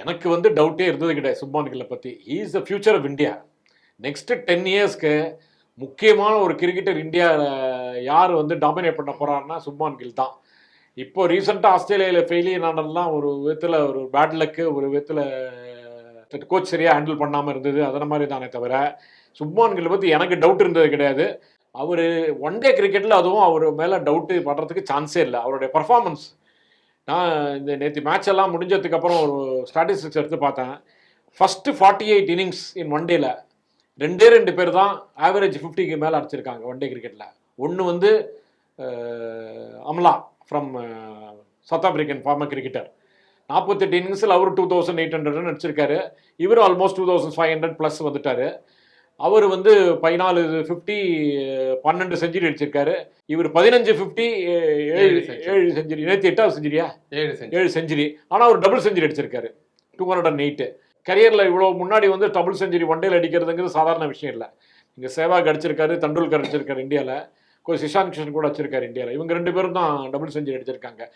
எனக்கு வந்து டவுட்டே இருந்தது கிடையாது. சுப்மான் கில்லை பற்றி is the future of India next ten இயர்ஸ்க்கு முக்கியமான ஒரு கிரிக்கெட்டர் இந்தியா யார் வந்து டாமினேட் பண்ண போகிறாருன்னா சுப்மான் கில் தான். இப்போ ரீசெண்டாக ஆஸ்திரேலியாவில் ஃபெயிலியர் ஆனதெல்லாம் ஒரு விதத்தில் ஒரு பேட் லக்கு ஒரு விதத்தில் கோச் சரியாக ஹேண்டில் பண்ணாமல் இருந்தது. அதன மாதிரி தானே தவிர சுப்மான் கில் பற்றி எனக்கு டவுட் இருந்தது கிடையாது. அவர் ஒன் டே கிரிக்கெட்டில் அதுவும் அவர் மேலே டவுட்டு படுறதுக்கு சான்ஸே இல்லை. அவருடைய பர்ஃபார்மன்ஸ் நான் இந்த நேற்று மேட்ச் எல்லாம் முடிஞ்சதுக்கு அப்புறம் ஒரு ஸ்டாட்டிஸ்டிக்ஸ் எடுத்து பார்த்தேன். First forty eight innings in one டேல ரெண்டே ரெண்டு பேர் தான் ஆவரேஜ் ஃபிஃப்டிக்கு மேலே அடிச்சிருக்காங்க ஒன் டே கிரிக்கெட்டில் ஒன்று வந்து Amla from South African former cricketer நாற்பத்தெட்டு இன்னிங்ஸில் அவர் டூ தௌசண்ட் எயிட் ஹண்ட்ரட்னு அடிச்சிருக்காரு. இவர் almost two thousand five hundred plus வந்துட்டார். அவர் வந்து பதினாலு ஃபிஃப்டி பன்னெண்டு செஞ்சுரி அடிச்சிருக்காரு. இவர் பதினஞ்சு ஃபிஃப்டி ஏழு ஏழு செஞ்சுரி நேற்று எட்டாவது செஞ்சுரியா ஏழு ஏழு செஞ்சுரி ஆனால் அவர் டபுள் செஞ்சுரி அடிச்சிருக்காரு. டூ ஹண்ட்ரட் அண்ட் எயிட்டு கரியரில் இவ்வளோ முன்னாடி வந்து டபுள் செஞ்சுரி ஒன் டேல அடிக்கிறதுங்கிறது சாதாரண விஷயம் இல்லை. இங்கே சேவாக் அடிச்சிருக்காரு தண்டுல்கர் அடிச்சிருக்காரு இந்தியாவில் கொஞ்சம் சிஷாந்த் கிஷன் கூட அடிச்சிருக்காரு இந்தியாவில் இவங்க ரெண்டு பேரும் தான் டபுள் செஞ்சுரி அடிச்சிருக்காங்க.